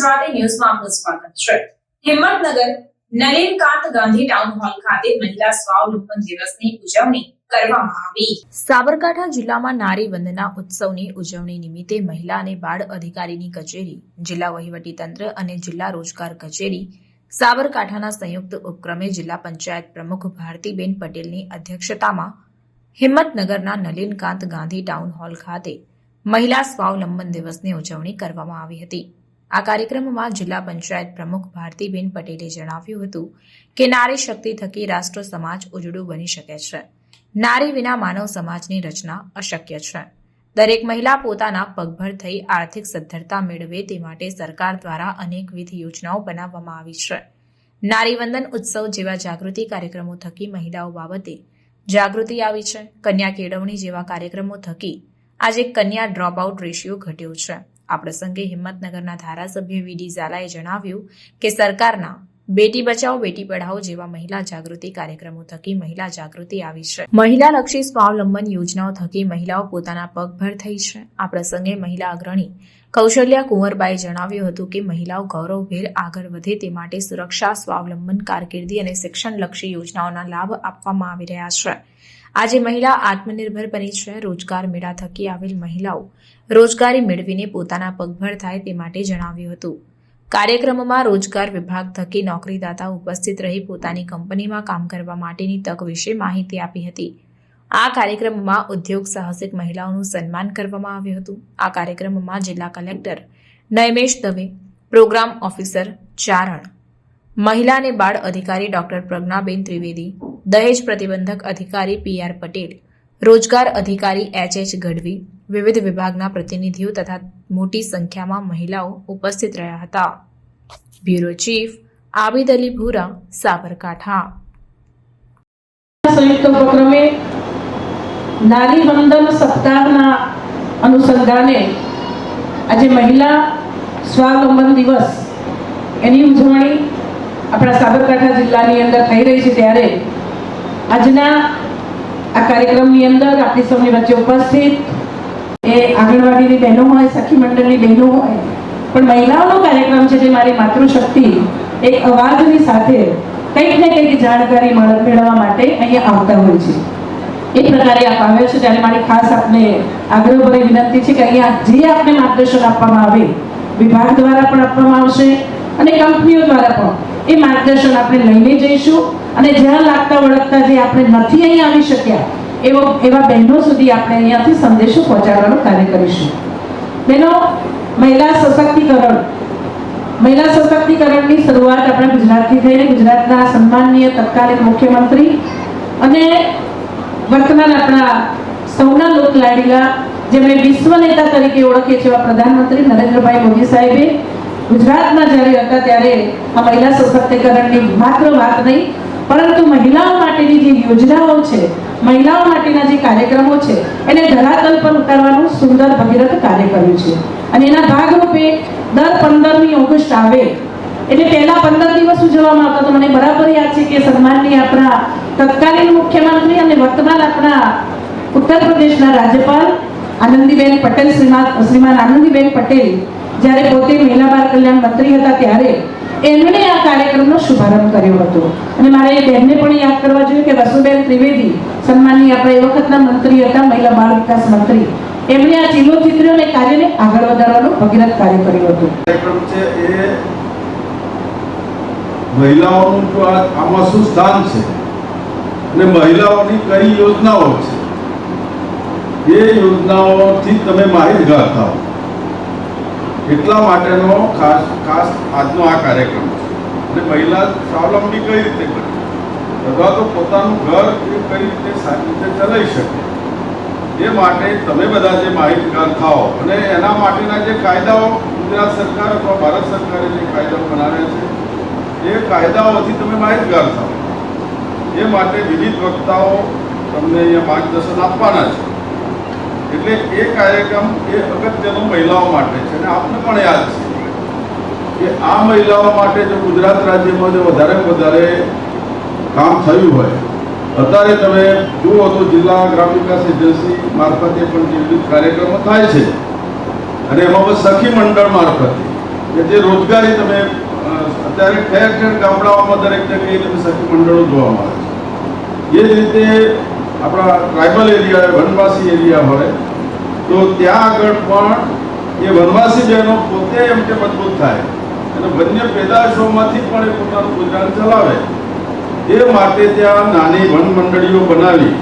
ગુજરાતી ન્યૂઝમાં આપનું સ્વાગત છે. હિંમતનગર નલિનકાંત ગાંધી ટાઉન હોલ ખાતે મહિલા સ્વાવલંબન દિવસની ઉજવણી સાબરકાંઠા જિલ્લામાં નારી વંદના ઉત્સવની ઉજવણી નિમિત્તે મહિલા અને બાળ અધિકારીની કચેરી, જિલ્લા વહીવટીતંત્ર અને જિલ્લા રોજગાર કચેરી, સાબરકાંઠાના સંયુક્ત ઉપક્રમે જિલ્લા પંચાયત પ્રમુખ ભારતીબેન પટેલની અધ્યક્ષતામાં હિંમતનગરના નલિનકાંત ગાંધી ટાઉન હોલ ખાતે મહિલા સ્વાવલંબન દિવસની ઉજવણી કરવામાં આવી હતી. આ કાર્યક્રમમાં જિલ્લા પંચાયત પ્રમુખ ભારતીબેન પટેલે જણાવ્યું હતું કે નારી શક્તિ થકી રાષ્ટ્ર સમાજ ઉજળું બની શકે છે. નારી વિના માનવ સમાજની રચના અશક્ય છે. દરેક મહિલા પોતાના પગભર થઈ આર્થિક સદ્ધરતા મેળવે તે માટે સરકાર દ્વારા અનેકવિધ યોજનાઓ બનાવવામાં આવી છે. નારીવંદન ઉત્સવ જેવા જાગૃતિ કાર્યક્રમો થકી મહિલાઓ બાબતે જાગૃતિ આવી છે. કન્યા કેળવણી જેવા કાર્યક્રમો થકી આજે કન્યા ડ્રોપ આઉટ રેશિયો ઘટ્યો છે. આ પ્રસંગે હિંમતનગરના ધારાસભ્ય વીડી ઝાલાએ જણાવ્યું કે સરકારના બેટી બચાવો, બેટી પઢાઓ જેવા મહિલા જાગૃતિ કાર્યક્રમો થકી મહિલા જાગૃતિ આવી છે. મહિલાલક્ષી સ્વાવલંબન યોજનાઓ થકી મહિલાઓ પોતાના પગભર થઈ છે. આ પ્રસંગે મહિલા અગ્રણી કૌશલ્યા કુંવરબાએ જણાવ્યું હતું કે મહિલાઓ ગૌરવભેર આગળ વધે તે માટે સુરક્ષા, સ્વાવલંબન, કારકિર્દી અને શિક્ષણલક્ષી યોજનાઓના લાભ આપવામાં આવી રહ્યા છે. આજે મહિલા આત્મનિર્ભર બની છે. રોજગાર મેળા થકી આવેલ મહિલાઓ રોજગારી મેળવીને પોતાના પગભર થાય તે માટે જણાવ્યું હતું. કાર્યક્રમમાં રોજગાર વિભાગ થકી નોકરીદાતા ઉપસ્થિત રહી પોતાની કંપનીમાં કામ કરવા માટેની તક વિશે માહિતી આપી હતી. આ કાર્યક્રમમાં ઉદ્યોગ સાહસિક મહિલાઓનું સન્માન કરવામાં આવ્યું હતું. આ કાર્યક્રમમાં જિલ્લા collector Naymesh Dave, program officer Charan મહિલા અને બાળ અધિકારી ડોક્ટર પ્રજ્ઞાબેન ત્રિવેદી, દહેજ પ્રતિબંધક અધિકારી પી આર પટેલ, રોજગાર અધિકારી એચ એચ ગઢવી, વિવિધ વિભાગના પ્રતિનિધિઓ તથા મોટી સંખ્યામાં મહિલાઓ ઉપસ્થિત રહ્યા હતા. બ્યુરો ચીફ આબિદ અલી ભૂરા, સાબરકાંઠા. સંયુક્ત ઉપક્રમે નારી વંદન સપ્તાહના અનુસંધાને આજે મહિલા સ્વાવલંબન દિવસ એની ઉજવણી આપણા સાબરકાંઠા જિલ્લાની અંદર થઈ રહી છે ત્યારે આજના આ કાર્યક્રમની અંદર આપણી સૌની વચ્ચે ઉપસ્થિત એ આંગણવાડીની બહેનો હોય, સખી મંડળની બહેનો હોય, પણ મહિલાઓનો કાર્યક્રમ છે જે મારી માતૃશક્તિ એક અવાજની સાથે કંઈક ને કંઈક જાણકારી મળ- મેળવવા માટે અહીંયા આવતા હોય છે. એ પ્રકારે આપ છે. ત્યારે મારી ખાસ આપને આગ્રહભરી વિનંતી છે કે અહીંયા જે આપને માર્ગદર્શન આપવામાં આવે, વિભાગ દ્વારા પણ આપવામાં આવશે અને કંપનીઓ દ્વારા પણ. એ માર્ગદર્શન આપણે લઈને જઈશું. અને જ્યાં લાગતા વળગતા જે આપણે નથી અહીં આવી શક્યા, એવો એવા બહેનો સુધી આપણે અહીંયાથી સંદેશો પહોંચાડવાનો કાર્ય કરીશું. બહેનો, મહિલા સશક્તિકરણ. મહિલા સશક્તિકરણની શરૂઆત આપણા ગુજરાતથી થઈને ગુજરાતના સન્માનનીય તત્કાલીન મુખ્યમંત્રી અને વર્તમાન આપણા સૌના લોકલાડીલા જેમણે વિશ્વ નેતા તરીકે ઓળખીએ છે એવા પ્રધાનમંત્રી નરેન્દ્રભાઈ મોદી સાહેબે ગુજરાતમાં જ્યારે હતા ત્યારે આ મહિલા સશક્તિકરણની માત્ર વાત નહીં, પરંતુ મહિલાઓ માટેની જે યોજનાઓ છે, મહિલાઓ માટેના જે કાર્યક્રમો છે, એને ધરાતલ પર ઉતારવાનું સુંદર ભગીરથ કાર્ય કર્યું છે. અને એના ભાગરૂપે દર પંદરમી ઓગસ્ટ આવે, એટલે પહેલા પંદર દિવસ ઉજવવામાં આવતા તો મને બરાબર યાદ છે કે સન્માનની આપણા તત્કાલીન મુખ્યમંત્રી અને વર્તમાન આપણા ઉત્તર પ્રદેશના રાજ્યપાલ આનંદીબેન પટેલ શ્રીમાન શ્રીમાન આનંદીબેન પટેલ જ્યારે પોતે મહિલા બાળ કલ્યાણ મંત્રી હતા ત્યારે એમણે આ કાર્યક્રમનો શુભારંભ કર્યો હતો. અને મારે એ બહેનને પણ યાદ કરવા જોઈએ કે વસુબેન ત્રિવેદી સન્માનની આપણે એ વખતના મંત્રી હતા, મહિલા બાળ વિકાસ મંત્રી, એમણે આ ચીલો ચિત્રો અને કાર્યને આગળ વધારવાનો ભગીરથ કાર્ય કર્યું હતું. મહિલાઓનું આમાં શું સ્થાન છે? અને મહિલાઓની કઈ યોજનાઓ છે? એ યોજનાઓથી તમે માહિતગાર થાઓ. એટલા માટેનો ખાસ ખાસ આજનો આ કાર્યક્રમ છે. અને મહિલા સ્વાવલંબી કઈ રીતે કરે? અથવા તો પોતાનું ઘર એ કઈ રીતે સારી રીતે ચલાવી શકે? એ માટે તમે બધા જે માહિતગાર થાઓ અને એના માટેના જે કાયદાઓ ગુજરાત સરકાર અથવા ભારત સરકારે જે કાયદાઓ બનાવ્યા છે, એ કાયદાઓથી તમે માહિતગાર થાઓ. એ માટે વિવિધ વક્તાઓ તમને અહીંયા માર્ગદર્શન આપવાના છે. એટલે એ કાર્યક્રમ એ અગત્યનો મહિલાઓ માટે છે અને આપને પણ યાદ છે કે આ મહિલાઓ માટે જો ગુજરાત રાજ્યમાં જો વધારે વધારે કામ થયું હોય, અત્યારે તમે જુઓ તો જિલ્લા ગ્રામ વિકાસ એજન્સી મારફતે પણ જે વિવિધ કાર્યક્રમો થાય છે અને એમાં સખી મંડળ મારફતે કે જે રોજગારી તમે અત્યારે ઠેર ઠેર ગામડાઓમાં દરેક જગ્યાએ તમે સખી મંડળો જોવા મળે છે. એ જ રીતે આપણા ટ્રાઇબલ એરિયા હોય વનવાસી એરિયા હોય, તો ત્યાં આગળ પણ એ વનવાસી બહેનો પોતે એમ કે મજબૂત થાય. અને વન્ય પેદાશોમાંથી પણ એ પોતાનું ગુજરાન ચલાવે. એ માટે ત્યાં નાની વન મંડળીઓ બનાવી